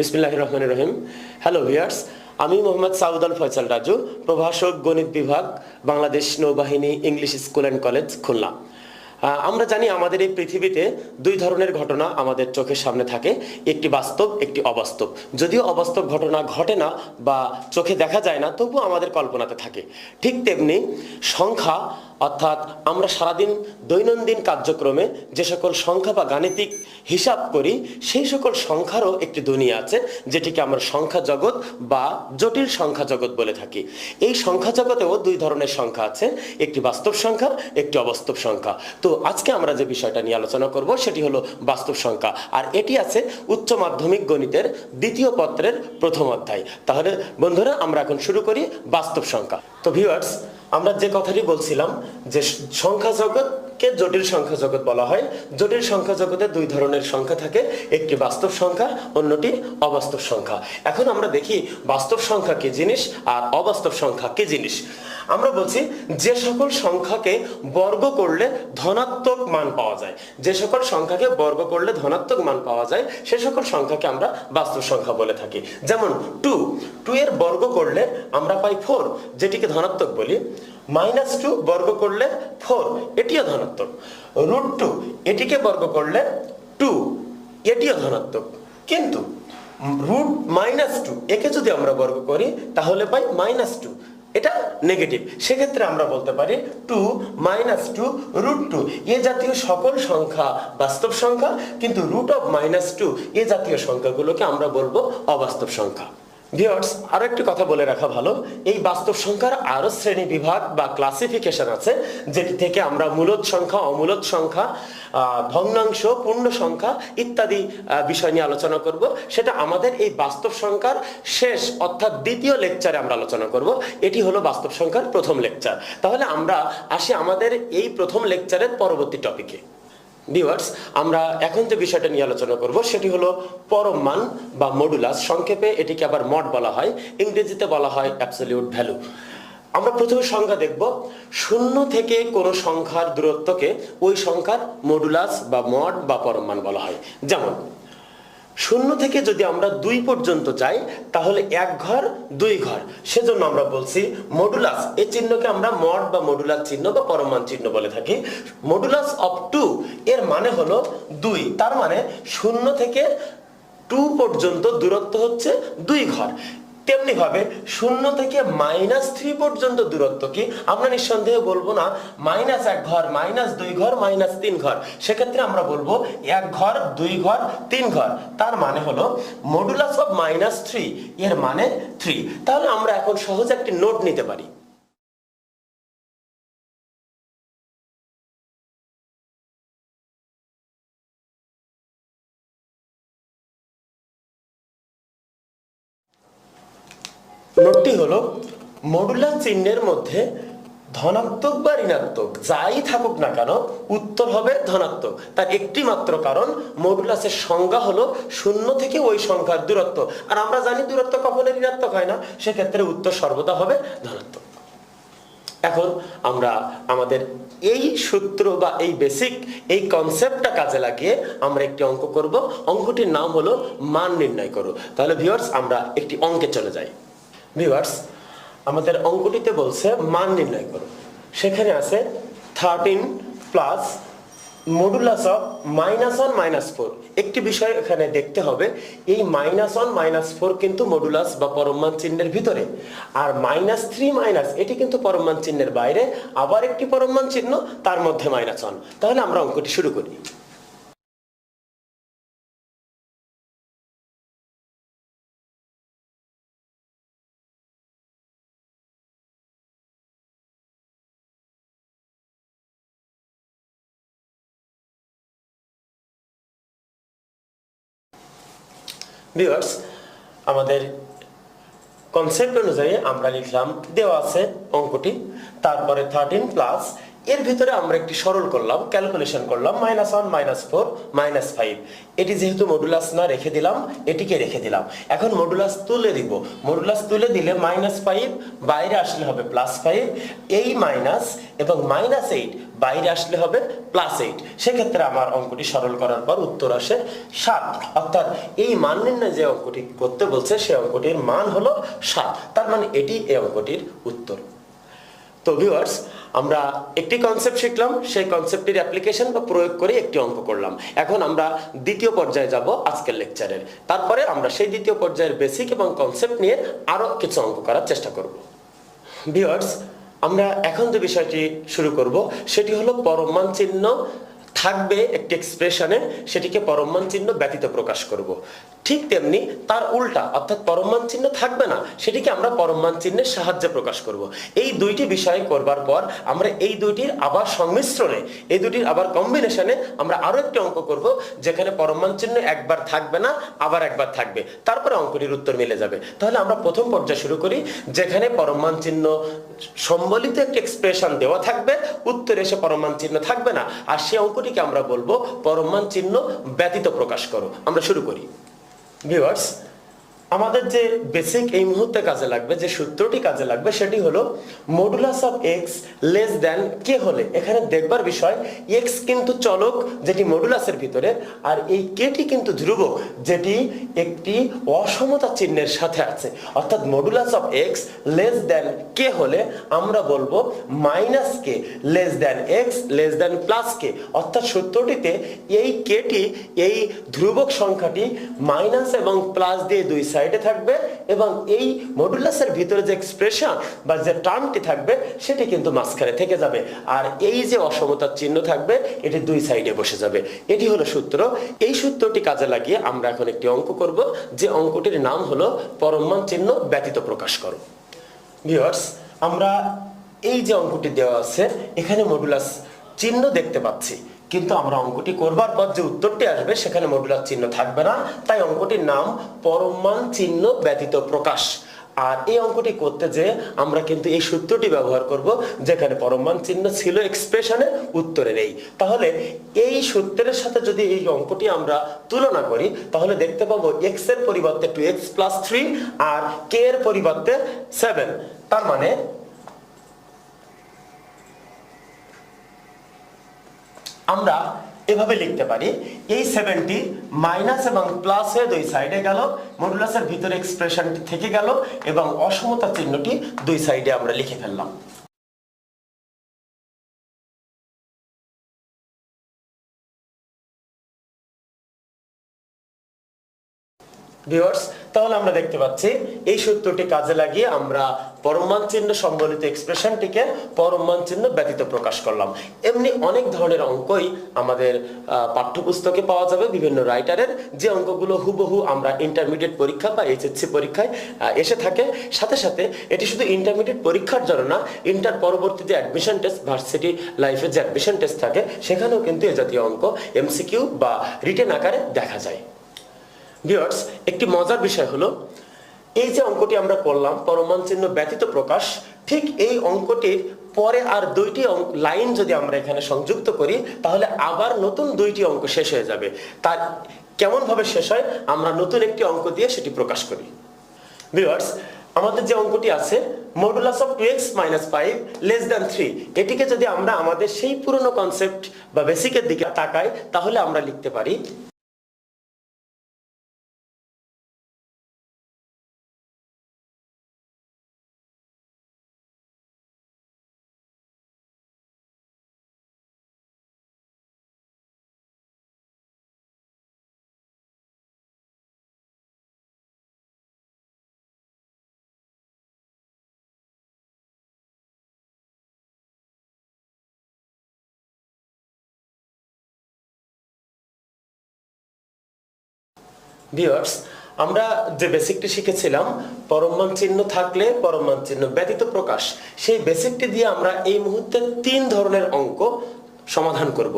বিসমিল্লাহ রহমান রহিম hello viewers আমি মোহাম্মদ সাউদ আল ফয়সাল রাজু, প্রভাষক গণিত বিভাগ, বাংলাদেশ নৌবাহিনী English school and college Khulna. আমরা জানি আমাদের এই পৃথিবীতে দুই ধরনের ঘটনা আমাদের চোখের সামনে থাকে, একটি বাস্তব, একটি অবাস্তব। যদিও অবাস্তব ঘটনা ঘটে না বা চোখে দেখা যায় না, তবুও আমাদের কল্পনাতে থাকে। ঠিক তেমনি সংখ্যা অর্থাৎ আমরা সারাদিন দৈনন্দিন কার্যক্রমে যে সকল সংখ্যা বা গাণিতিক হিসাব করি, সেই সকল সংখ্যারও একটি দুনিয়া আছে, যেটিকে আমরা সংখ্যা জগৎ বা জটিল সংখ্যা জগৎ বলে থাকি। এই সংখ্যা জগতেও দুই ধরনের সংখ্যা আছে, একটি বাস্তব সংখ্যা, একটি অবাস্তব সংখ্যা। তো আজকে আমরা যে বিষয়টা নিয়ে আলোচনা করব, সেটি হলো বাস্তব সংখ্যা। আর এটি আছে উচ্চ মাধ্যমিক গণিতের দ্বিতীয় পত্রের প্রথম অধ্যায়। তাহলে বন্ধুরা, আমরা এখন শুরু করি বাস্তব সংখ্যা। তো ভিউয়ার্স আমরা যে কথাটি বলছিলাম যে সংখ্যা জগৎকে জটিল সংখ্যা জগৎ বলা হয়, জটিল সংখ্যা জগতে দুই ধরনের সংখ্যা থাকে, একটি বাস্তব সংখ্যা, অন্যটি অবাস্তব সংখ্যা। এখন আমরা দেখি বাস্তব সংখ্যা কি জিনিস আর অবাস্তব সংখ্যা কি জিনিস। আমরা বলছি যে সকল সংখ্যাকে বর্গ করলে ধনাত্মক মান পাওয়া যায়। যে সকল সংখ্যাকে বর্গ করলে ধনাত্মক মান পাওয়া যায়, সে সকল সংখ্যাকে আমরা বাস্তব সংখ্যা বলে থাকি। যেমন টু টু এর বর্গ করলে আমরা পাই ফোর যেটিকে ধনাত্মক বলি। মাইনাস টু বর্গ করলে ফোর এটিও ধনাত্মক। রুট টু এটিকে বর্গ করলে টু এটিও ধনাত্মক। কিন্তু রুট মাইনাস টু একে যদি আমরা বর্গ করি, তাহলে পাই মাইনাস টু এটা নেগেটিভ সেক্ষেত্রে আমরা বলতে পারি two minus two root two এ জাতীয় সকল সংখ্যা বাস্তব সংখ্যা, কিন্তু রুট অফ মাইনাস টু এ জাতীয় সংখ্যাগুলোকে আমরা বলব অবাস্তব সংখ্যা। ভিওর্স আরও একটি কথা বলে রাখা ভালো। এই বাস্তব সংখ্যার আরও শ্রেণি বিভাগ বা ক্লাসিফিকেশন আছে, যেটি থেকে আমরা মূলত সংখ্যা, অমূলত সংখ্যা ভগ্নাংশ, পূর্ণ সংখ্যা ইত্যাদি বিষয় নিয়ে আলোচনা করব। সেটা আমাদের এই বাস্তব সংখ্যার শেষ, অর্থাৎ দ্বিতীয় লেকচারে আমরা আলোচনা করব। এটি হলো বাস্তব সংখ্যার প্রথম লেকচার তাহলে আমরা আসি আমাদের এই প্রথম লেকচারের পরবর্তী টপিকে ভিউয়ার্স আমরা এখন যে বিষয়টা নিয়ে আলোচনা করব, সেটি হলো পরম মান বা মডুলাস সংক্ষেপে এটিকে আবার মড বলা হয়, ইংরেজিতে বলা হয় অ্যাবসলিউট ভ্যালু আমরা প্রথমে সংখ্যা দেখব, শূন্য থেকে কোনো সংখ্যার দূরত্বকে ওই সংখ্যার মডুলাস বা মড বা পরম মান বলা হয়। যেমন শূন্য থেকে যদি আমরা দুই পর্যন্ত যাই, তাহলে এক ঘর, দুই ঘর। সেজন্য আমরা বলছি মডুলাস এই চিহ্নকে আমরা মড বা মডুলাস চিহ্ন বা পরমান চিহ্ন বলে থাকি। মডুলাস অফ টু এর মানে হলো দুই। তার মানে শূন্য থেকে টু পর্যন্ত দূরত্ব হচ্ছে দুই ঘর। তেমনি ভাবে শূন্য থেকে মাইনাস থ্রি পর্যন্ত দূরত্ব কি? আমরা নিঃসন্দেহে বলব না, মাইনাস এক ঘর, মাইনাস দুই ঘর, মাইনাস তিন ঘর। সেক্ষেত্রে আমরা বলব এক ঘর, দুই ঘর, তিন ঘর। তার মানে হলো মডুলাস অফ মাইনাস থ্রি এর মানে থ্রি তাহলে আমরা এখন সহজে একটি নোট নিতে পারি। নোটটি হলো মডুলার চিহ্নের মধ্যে ধনাত্মক বা ঋণাত্মক, যাই থাকুক না কেন, উত্তর হবে ধনাত্মক। তার একটি মাত্র কারণ মডুলাসের সংজ্ঞা হলো শূন্য থেকে ওই সংখ্যার দূরত্ব। আর আমরা জানি দূরত্ব কখনো ঋণাত্মক হয় না, সেক্ষেত্রে উত্তর সর্বদা হবে ধনাত্মক। এখন আমরা আমাদের এই সূত্র বা এই বেসিক এই কনসেপ্টটা কাজে লাগিয়ে আমরা একটি অঙ্ক করব। অঙ্কটির নাম হলো মান নির্ণয় করো। তাহলে ভিউয়ার্স আমরা একটি অঙ্কে চলে যাই। ভিউয়ার্স আমাদের অঙ্কটিতে বলছে মান নির্ণয় করো। সেখানে আছে thirteen plus modulus of minus one minus four একটি বিষয় এখানে দেখতে হবে, এই মাইনাস ওয়ান মাইনাস ফোর কিন্তু মডুলাস বা পরমান চিহ্নের ভিতরে। আর মাইনাস থ্রি মাইনাস এটি কিন্তু পরমান চিহ্নের বাইরে। আবার একটি পরমান চিহ্ন, তার মধ্যে মাইনাস ওয়ান তাহলে আমরা অঙ্কটি শুরু করি। ভিউয়ার্স আমাদের কনসেপ্ট অনুযায়ী আমরা লিখলাম, দেওয়া আছে অঙ্কটি, তারপরে থার্টিন প্লাস এর ভিতরে আমরা একটি সরল করলাম ক্যালকুলেশন করলাম minus one minus four minus five এটি যেহেতু মডুলাস না রেখে দিলাম, এটিকে রেখে দিলাম। এখন মডুলাস তুলে দিব। মডুলাস তুলে দিলে মাইনাস ফাইভ বাইরে আসলে হবে প্লাস ফাইভ এই মাইনাস এবং মাইনাস এইট বাইরে আসলে হবে প্লাস এইট সেক্ষেত্রে আমার অঙ্কটি সরল করার পর উত্তর আসে সাত। অর্থাৎ এই মান নির্ণয় যে অঙ্কটি করতে বলছে সেই অঙ্কটির মান হলো সাত। তার মানে এটি এই অঙ্কটির উত্তর। তো ভিউয়ার্স আমরা একটি কনসেপ্ট শিখলাম, সেই কনসেপ্টের অ্যাপ্লিকেশন বা প্রয়োগ করে একটি অঙ্ক করলাম। এখন আমরা দ্বিতীয় পর্যায়ে যাব আজকের লেকচারের তারপরে আমরা সেই দ্বিতীয় পর্যায়ের বেসিক এবং কনসেপ্ট নিয়ে আরও কিছু অঙ্ক করার চেষ্টা করব। ভিউয়ার্স আমরা এখন যে বিষয়টি শুরু করব সেটি হলো পরমান চিহ্ন থাকবে একটি এক্সপ্রেশনে সেটিকে পরমান চিহ্ন ব্যতীত প্রকাশ করব। ঠিক তেমনি তার উল্টা, অর্থাৎ পরমান চিহ্ন থাকবে না, সেটিকে আমরা পরমান চিহ্নের সাহায্যে প্রকাশ করব। এই দুইটি বিষয় করবার পর আমরা এই দুইটির আবার সংমিশ্রণে, এই দুটির আবার কম্বিনেশনে আমরা আরও একটি অঙ্ক করব, যেখানে পরমান চিহ্ন একবার থাকবে না, আবার একবার থাকবে। তারপরে অঙ্কটির উত্তর মিলে যাবে। তাহলে আমরা প্রথম পর্যায়ে শুরু করি, যেখানে পরমান চিহ্ন সম্বলিত একটি এক্সপ্রেশন দেওয়া থাকবে, উত্তরে এসে পরমান চিহ্ন থাকবে না, আর সেই অঙ্কটিকে আমরা বলব পরমান চিহ্ন ব্যতীত প্রকাশ করো। আমরা শুরু করি। ভিউয়ার্স আমাদের যে বেসিক এই মুহূর্তে কাজে লাগবে, যে সূত্রটি কাজে লাগবে, সেটি হলো modulus of x less than k হলে। এখানে দেখবার বিষয় এক্স কিন্তু চলক, যেটি মডুলাসের ভিতরে, আর এই কেটি কিন্তু ধ্রুবক, যেটি একটি অসমতা চিহ্নের সাথে আছে। অর্থাৎ modulus of x less than k হলে আমরা বলব minus k less than x less than plus k অর্থাৎ সূত্রটিতে এই কেটি এই ধ্রুবক সংখ্যাটি মাইনাস এবং প্লাস দিয়ে দুই সাইডে থাকবে এবং এই মডুলাসের ভিতরে যে এক্সপ্রেশন বা যে টার্মটি থাকবে, সেটি কিন্তু মাঝখানে থেকে যাবে। আর এই যে অসমতার চিহ্ন থাকবে, এটি দুই সাইডে বসে যাবে। এটি হলো সূত্র। এই সূত্রটি কাজে লাগিয়ে আমরা এখন একটি অঙ্ক করব, যে অঙ্কটির নাম হলো পরমান চিহ্ন ব্যতীত প্রকাশ করো। ভিউয়ার্স আমরা এই যে অঙ্কটি দেওয়া আছে, এখানে মডুলাস চিহ্ন দেখতে পাচ্ছি। কিন্তু আমরা অঙ্কটি করবার পর যে উত্তরটি আসবে, সেখানে মডুলাস চিহ্ন থাকবে না। তাই অঙ্কটির নাম পরমান চিহ্ন ব্যতীত প্রকাশ। আর এই অঙ্কটি করতে যে আমরা কিন্তু এই সূত্রটি ব্যবহার করব, যেখানে পরমান চিহ্ন ছিল এক্সপ্রেশনে উত্তরে নেই তাহলে এই সূত্রের সাথে যদি এই অঙ্কটি আমরা তুলনা করি, তাহলে দেখতে পাবো এক্সের পরিবর্তে টু এক্স প্লাস থ্রি আর কে এর পরিবর্তে সেভেন তার মানে আমরা এভাবে লিখতে পারি, এই সেভেনটি মাইনাস এবং প্লাস হয়ে দুই সাইডে গেল মডুলাসের ভিতরে এক্সপ্রেশনটি থেকে গেল, এবং অসমতা চিহ্নটি দুই সাইডে আমরা লিখে ফেললাম। ভিউয়ার্স তাহলে আমরা দেখতে পাচ্ছি এই সূত্রটি কাজে লাগিয়ে আমরা পরমান চিহ্ন সম্বলিত এক্সপ্রেশনটিকে পরমান চিহ্ন ব্যতীত প্রকাশ করলাম। এমনি অনেক ধরনের অঙ্কই আমাদের পাঠ্যপুস্তকে পাওয়া যাবে বিভিন্ন রাইটারের যে অঙ্কগুলো হুবহু আমরা ইন্টারমিডিয়েট পরীক্ষা বা এইচএসসি পরীক্ষায় এসে থাকে। সাথে সাথে এটি শুধু ইন্টারমিডিয়েট পরীক্ষার জন্য না ইন্টার পরবর্তী যে অ্যাডমিশন টেস্ট ভার্সিটি লাইফে যে অ্যাডমিশন টেস্ট থাকে, সেখানেও কিন্তু এ জাতীয় অঙ্ক এমসিকিউ বা রিটেন আকারে দেখা যায়। ভিউয়ার্স একটি মজার বিষয় হলো, এই যে অঙ্কটি আমরা করলাম, পরমাণু চিহ্ন ব্যতীত প্রকাশ, ঠিক এই অঙ্কটির পরে আর দুইটি লাইন যদি আমরা এখানে সংযুক্ত করি, তাহলে আবার নতুন দুইটি অঙ্ক শেষ হয়ে যাবে। তার কেমন ভাবে শেষ হয়, আমরা নতুন একটি অঙ্ক দিয়ে সেটি প্রকাশ করি। ভিউয়ার্স আমাদের যে অঙ্কটি আছে modulus of two x minus five less than three এটিকে যদি আমরা আমাদের সেই পুরনো কনসেপ্ট বা বেসিকের দিকে তাকাই, তাহলে আমরা লিখতে পারি ভিউয়ার্স আমরা যে বেসিকটি শিখেছিলাম, পরমমান চিহ্ন থাকলে পরমমান চিহ্ন ব্যতীত প্রকাশ। সেই বেসিকটি দিয়ে আমরা এই মুহূর্তে তিন ধরনের অঙ্ক সমাধান করব।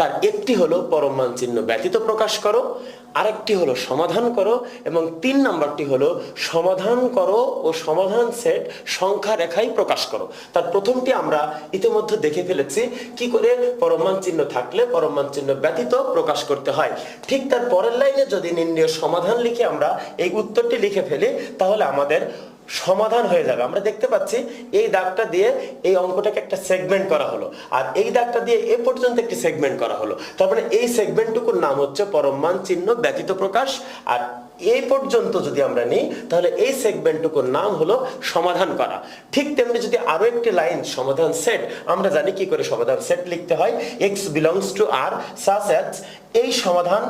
তার একটি হলো পরমান চিহ্ন ব্যতীত প্রকাশ করো, আরেকটি হলো সমাধান করো, এবং তিন নাম্বারটি হলো সমাধান করো ও সমাধান সেট সংখ্যা রেখাই প্রকাশ করো। তার প্রথমটি আমরা ইতিমধ্যে দেখে ফেলেছি, কি করে পরমান চিহ্ন থাকলে পরমান চিহ্ন ব্যতীত প্রকাশ করতে হয়। ঠিক তার পরের লাইনে যদি নির্ণয় সমাধান লিখে আমরা এই উত্তরটি লিখে ফেলি, তাহলে আমাদের সমাধান হয়ে যাবে। আমরা দেখতে পাচ্ছি এই দাগটা দিয়ে এই অঙ্কটাকে একটা সেগমেন্ট করা হলো। আর এই দাগটা দিয়ে এ পর্যন্ত একটি সেগমেন্ট করা হলো। তারপরে মানে এই সেগমেন্টটুকুর নাম হচ্ছে পরমমান চিহ্ন ব্যতীত প্রকাশ। আর এই পর্যন্ত যদি আমরা নিই, তাহলে এই সেগমেন্টটুকুর নাম হলো সমাধান করা। ঠিক তেমনি যদি আরও একটি লাইন সমাধান সেট আমরা জানি কি করে সমাধান সেট লিখতে হয়? এক্স বিলংস টু আর সাস এই সমাধান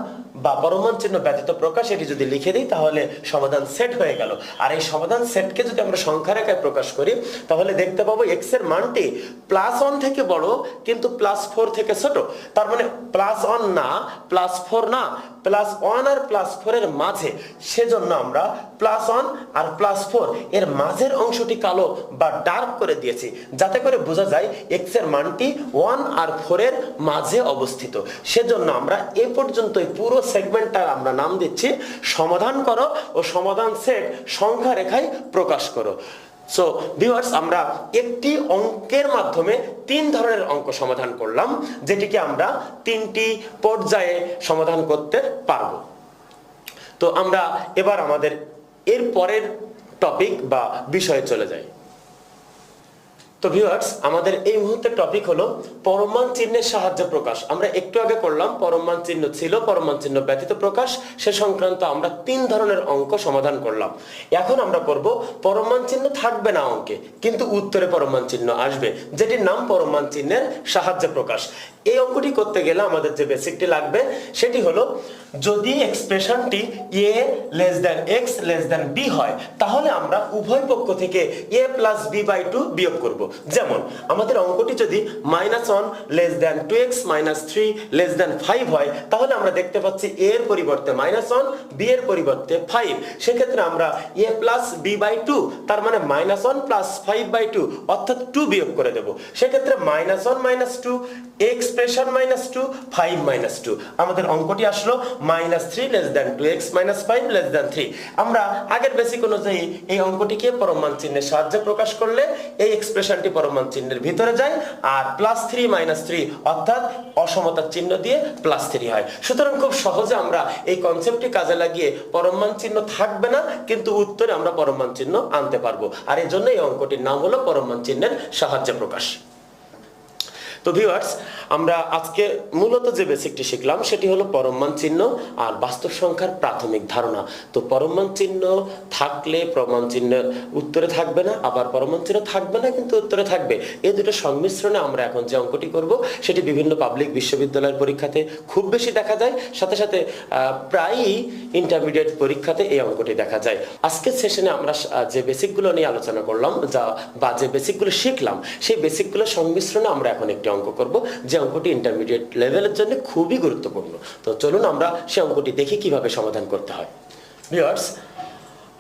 বা পরমান চিহ্ন ব্যতীত প্রকাশ, এটি যদি লিখে দিই, তাহলে সমাধান সেট হয়ে গেল। আর এই সমাধান সেটকে যদি আমরা সংখ্যা রেখায় প্রকাশ করি, তাহলে দেখতে পাবো এক্সের মানটি প্লাস ওয়ান থেকে বড়, কিন্তু প্লাস ফোর থেকে ছোট। তার মানে প্লাস ওয়ান না প্লাস ফোর না প্লাস ওয়ান আর প্লাস ফোর এর মাঝে, সেজন্য আমরা প্লাস ওয়ান আর প্লাস ফোর এর মাঝের অংশটি কালো বা ডার্ক করে দিয়েছি, যাতে করে বোঝা যায় এক্সের মানটি ওয়ান আর ফোর এর মাঝে অবস্থিত। সেজন্য আমরা এ পর্যন্ত পুরো সেগমেন্টটার আমরা নাম দিচ্ছি, সমাধান করো ও সমাধান সেট সংখ্যা রেখায় প্রকাশ করো। সো ভিউয়ার্স আমরা একটি অঙ্কের মাধ্যমে তিন ধরনের অঙ্ক সমাধান করলাম, যেটিকে আমরা তিনটি পর্যায়ে সমাধান করতে পারব। তো আমরা এবার আমাদের এর পরের টপিক বা বিষয়ে চলে যাই। তো ভিউয়ার্স আমাদের এই মুহূর্তে টপিক হলো পরমাণ চিহ্নের সাহায্য প্রকাশ। আমরা একটু আগে করলাম পরমাণ চিহ্ন ছিল পরমাণ চিহ্ন ব্যতীত প্রকাশ। সে সংক্রান্ত আমরা তিন ধরনের অঙ্ক সমাধান করলাম। এখন আমরা করব পরমাণ চিহ্ন থাকবে না অঙ্কে, কিন্তু উত্তরে পরমাণ চিহ্ন আসবে, যেটির নাম পরমাণ চিহ্নের সাহায্য প্রকাশ। এই অঙ্কটি করতে গেলে আমাদের যে বেসিকটি লাগবে, সেটি হলো যদি এক্সপ্রেশনটি a less than x less than b হয়, তাহলে আমরা উভয় পক্ষ থেকে a plus b by two বিয়োগ করব। যেমন, আমাদের অঙ্কটি যদি minus one less than two x minus three less than five হয়, তাহলে আমরা দেখতে পাচ্ছি এ এর পরিবর্তে মাইনাস ওয়ান, বি এর পরিবর্তে ফাইভ। সেক্ষেত্রে আমরা a plus b by two, তার মানে minus one plus five by two, অর্থাৎ টু বিয়োগ করে দেবো। সেক্ষেত্রে minus one minus two, expression minus two, five minus two. আমাদের অঙ্কটি আসলো minus three less than two x minus five less than three আমরা আগের বেসিক অনুযায়ী এই অঙ্কটিকে পরমাণ চিহ্নের সাহায্যে প্রকাশ করলে এই এক্সপ্রেশনটি পরমাণ চিহ্নের ভিতরে যায় আর প্লাস থ্রি মাইনাস থ্রি অর্থাৎ অসমতার চিহ্ন দিয়ে প্লাস থ্রি হয়। সুতরাং খুব সহজে আমরা এই কনসেপ্টটি কাজে লাগিয়ে পরমাণ চিহ্ন থাকবে না, কিন্তু উত্তরে আমরা পরমাণ চিহ্ন আনতে পারব। আর এই জন্য এই অঙ্কটির নাম হলো পরমাণ চিহ্নের সাহায্যে প্রকাশ। তো ভিউয়ার্স আমরা আজকে মূলত যে বেসিকটি শিখলাম, সেটি হলো পরমাণ চিহ্ন আর বাস্তব সংখ্যার প্রাথমিক ধারণা। তো পরমাণ চিহ্ন থাকলে প্রমাণ চিহ্ন উত্তরে থাকবে না, আবার পরমাণ চিহ্ন থাকবে না, কিন্তু উত্তরে থাকবে। এই দুটো সংমিশ্রণে আমরা এখন যে অঙ্কটি করব, সেটি বিভিন্ন পাবলিক বিশ্ববিদ্যালয়ের পরীক্ষাতে খুব বেশি দেখা যায়। সাথে সাথে প্রায়ই ইন্টারমিডিয়েট পরীক্ষাতে এই অঙ্কটি দেখা যায়। আজকের সেশনে আমরা যে বেসিকগুলো নিয়ে আলোচনা করলাম, যা, বা যে বেসিকগুলো শিখলাম, সেই বেসিকগুলো সংমিশ্রণে আমরা এখন একটি অঙ্ক করব, যে অঙ্কটি ইন্টারমিডিয়েট লেভেলের জন্য খুবই গুরুত্বপূর্ণ। তো চলুন আমরা সেই অঙ্কটি দেখি কীভাবে সমাধান করতে হয়।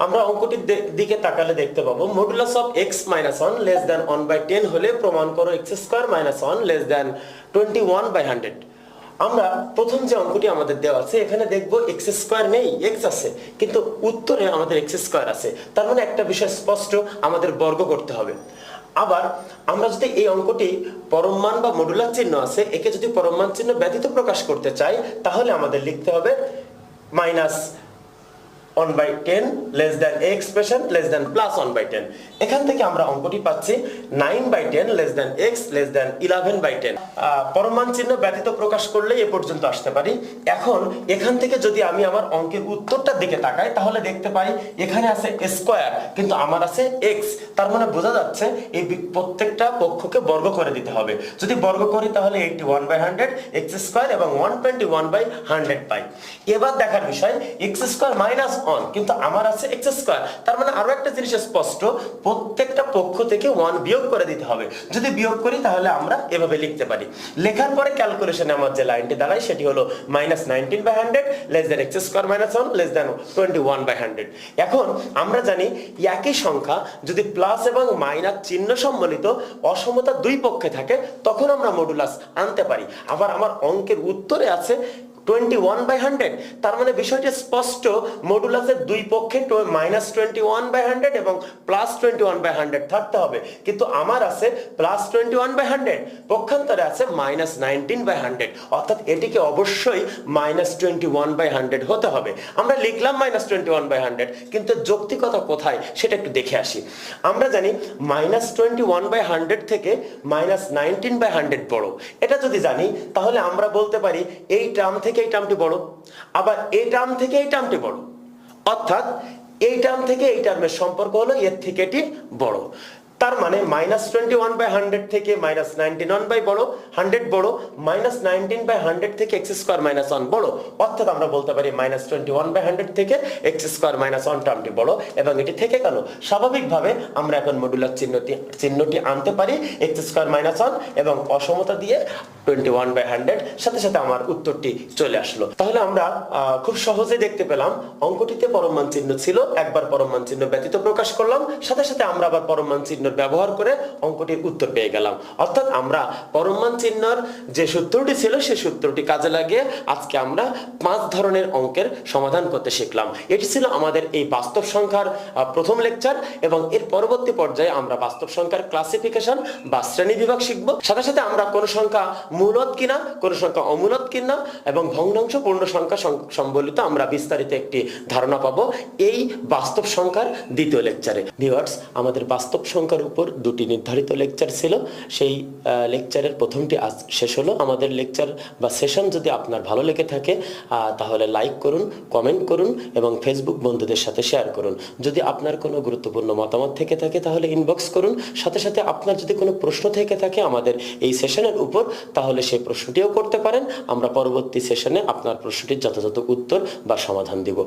আমরা অঙ্কটির দিকে তাকালে দেখতে পাবো modulus of x minus one less than one by ten হলে প্রমাণ করো x square minus one less than twenty one by hundred আমরা প্রথম যে অঙ্কটি আমাদের দেওয়া আছে, এখানে দেখব এক্স স্কোয়ার নেই এক্স আছে, কিন্তু উত্তরে আমাদের এক্স স্কোয়ার আছে। তার মানে একটা বিষয় স্পষ্ট, আমাদের বর্গ করতে হবে। আবার আমরা যদি এই অঙ্কটি পরমমান বা মডুলার চিহ্ন আছে, একে যদি পরমমান চিহ্ন ব্যতীত প্রকাশ করতে চাই, তাহলে আমাদের লিখতে হবে minus one by ten less than a expression less than plus one by ten এখান থেকে আমরা অঙ্কটি পাচ্ছি nine by ten less than x less than eleven by ten পরমাণ চিহ্ন ব্যতীত প্রকাশ করলে এ পর্যন্ত আসতে পারি। এখন এখান থেকে যদি আমি আমার অঙ্কের উত্তরটার দিকে তাকাই, তাহলে দেখতে পাই এখানে আছে স্কোয়ার কিন্তু আমার আছে এক্স তার মানে বোঝা যাচ্ছে এই প্রত্যেকটা পক্ষকে বর্গ করে দিতে হবে। যদি বর্গ করি, তাহলে eighty one by hundred x square এবং one twenty one by hundred পাই। এবার দেখার বিষয় এক্স স্কোয়ার মাইনাস ওয়ান কিন্তু আমার আছে এক্স স্কোয়ার তার মানে আরও একটা জিনিস স্পষ্ট, প্রত্যেকটা পক্ষ থেকে ওয়ান বিয়োগ করে দিতে হবে। যদি বিয়োগ করি, তাহলে আমরা এভাবে লিখতে পারি। লেখার পরে ক্যালকুলেশনে আমার যে লাইনটি দাঁড়ায়, সেটি হলো minus nineteen by hundred less than x square minus one less than twenty one by hundred এখন আমরা জানি, একই সংখ্যা যদি প্লাস এবং মাইনাস চিহ্ন সম্বলিত অসমতা দুই পক্ষে থাকে, তখন আমরা মডুলাস আনতে পারি। আবার আমার অঙ্কের উত্তরে আছে টোয়েন্টি ওয়ান বাই তার মানে বিষয়টি স্পষ্ট মডুলাসের দুই পক্ষে মাইনাস টোয়েন্টি ওয়ান এবং প্লাস টোয়েন্টি ওয়ান থাকতে হবে। কিন্তু আমার আছে প্লাস টোয়েন্টি ওয়ান পক্ষান্তরে আছে মাইনাস নাইনটিন বাই অর্থাৎ এটিকে অবশ্যই মাইনাস টোয়েন্টি ওয়ান হতে হবে। আমরা লিখলাম minus twenty one by hundred কিন্তু যৌক্তিকতা কোথায় সেটা একটু দেখে আসি। আমরা জানি minus twenty one by hundred থেকে মাইনাস নাইনটিন বাই হান্ড্রেড বড়। এটা যদি জানি, তাহলে আমরা বলতে পারি এই টার্ম থেকে এই টার্মটি বড়, আবার এই টার্ম থেকে এই টার্মটি বড়। অর্থাৎ এই টার্ম থেকে এই টার্মের সম্পর্ক হলো এর থেকে এটি বড়। তার মানে minus twenty one by hundred থেকে মাইনাস নাইনটিন ওয়ান বাই বড় হান্ড্রেড বড় মাইনাস নাইনটিন বাই হান্ড্রেড থেকে এক্স স্কোয়ার মাইনাস ওয়ান বড়। অর্থাৎ আমরা বলতে পারি minus twenty one by hundred থেকে এক্স স্কোয়ার মাইনাস ওয়ান টার্মটি বড়, এবং এটি থেকে গেল। স্বাভাবিকভাবে আমরা এখন মডুলার চিহ্নটি চিহ্নটি আনতে পারি এক্স স্কোয়ার মাইনাস ওয়ান এবং অসমতা দিয়ে টোয়েন্টি ওয়ান বাই হান্ড্রেড সাথে সাথে আমার উত্তরটি চলে আসলো। তাহলে আমরা খুব সহজে দেখতে পেলাম, অঙ্কটিতে পরমান চিহ্ন ছিল, একবার পরমান চিহ্ন ব্যতীত প্রকাশ করলাম, সাথে সাথে আমরা আবার পরমান চিহ্ন ব্যবহার করে অঙ্কটির উত্তর পেয়ে গেলাম। অর্থাৎ আমরা পরমান চিহ্নর যে সূত্রটি ছিল সেই সূত্রটি কাজে লাগিয়ে আজকে আমরা পাঁচ ধরনের অঙ্কের সমাধান করতে শিখলাম। এটি ছিল আমাদের এই বাস্তব সংখ্যার প্রথম লেকচার এবং এর পরবর্তী পর্যায়ে আমরা বাস্তব সংখ্যার ক্লাসিফিকেশন বা শ্রেণি বিভাগ শিখব। সাথে সাথে আমরা কোন সংখ্যা মূলত কিনা, কোন সংখ্যা অমূলত কিনা এবং ভগ্নাংশ পূর্ণ সংখ্যা সম্বলিত আমরা বিস্তারিত একটি ধারণা পাবো এই বাস্তব সংখ্যার দ্বিতীয় লেকচারে। ভিউয়ার্স, আমাদের বাস্তব সংখ্যার উপর দুটি নির্ধারিত লেকচার ছিল। সেই লেকচারের প্রথমটি আজ শেষ হলো। আমাদের লেকচার বা সেশন যদি আপনার ভালো লেগে থাকে তাহলে লাইক করুন, কমেন্ট করুন এবং ফেসবুক বন্ধুদের সাথে শেয়ার করুন। যদি আপনার কোনো গুরুত্বপূর্ণ মতামত থেকে থাকে, তাহলে ইনবক্স করুন। সাথে সাথে আপনার যদি কোনো প্রশ্ন থেকে থাকে আমাদের এই সেশনের উপর, তাহলে সেই প্রশ্নটিও করতে পারেন। আমরা পরবর্তী সেশনে আপনার প্রশ্নটির যথাযথ উত্তর বা সমাধান দিব।